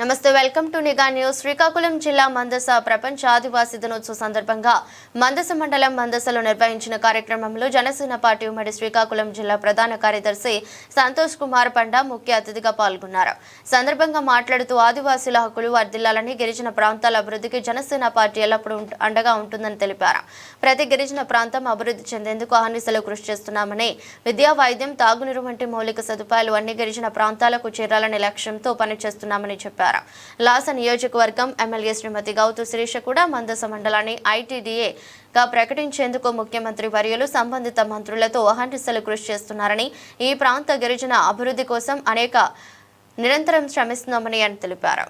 నమస్తే welcome to నిగా news. Srikakulam జిల్లా మందస ప్రపంచ ఆదివాసీ దినోత్సవ సందర్భంగా మందస మండలం మందసలో నిర్వహించిన కార్యక్రమంలో జనసేన పార్టీ ఉమ్మడి శ్రీకాకుళం జిల్లా ప్రధాన కార్యదర్శి సంతోష్ కుమార్ పండా ముఖ్య అతిథిగా పాల్గొన్నారు. సందర్భంగా మాట్లాడుతూ ఆదివాసీల హక్కులు వర్ధిల్లాలని గిరిజన ప్రాంతాల అభివృద్ధికి జనసేన పార్టీ ఎల్లప్పుడూ అండగా ఉంటుందని తెలిపారు. ప్రతి గిరిజన ప్రాంతం అభివృద్ధి చెందేందుకు అహర్నిశలు కృషి చేస్తున్నామని విద్యా వైద్యం తాగునీరు వంటి మౌలిక సదుపాయాలు అన్ని గిరిజన ప్రాంతాలకు చేరాలనే లక్ష్యంతో పనిచేస్తున్నామని చెప్పారు. లాస నియోజకవర్గం ఎమ్మెల్యే శ్రీమతి గౌతు శిరీష కూడా మందస మండలాన్ని ఐటీడీఏ గా ప్రకటించేందుకు ముఖ్యమంత్రి వర్యులు సంబంధిత మంత్రులతో అహర్నిశలు కృషి చేస్తున్నారని ఈ ప్రాంత గిరిజన అభివృద్ధి కోసం అనేక నిరంతరం శ్రమిస్తున్నామని అని తెలిపారు.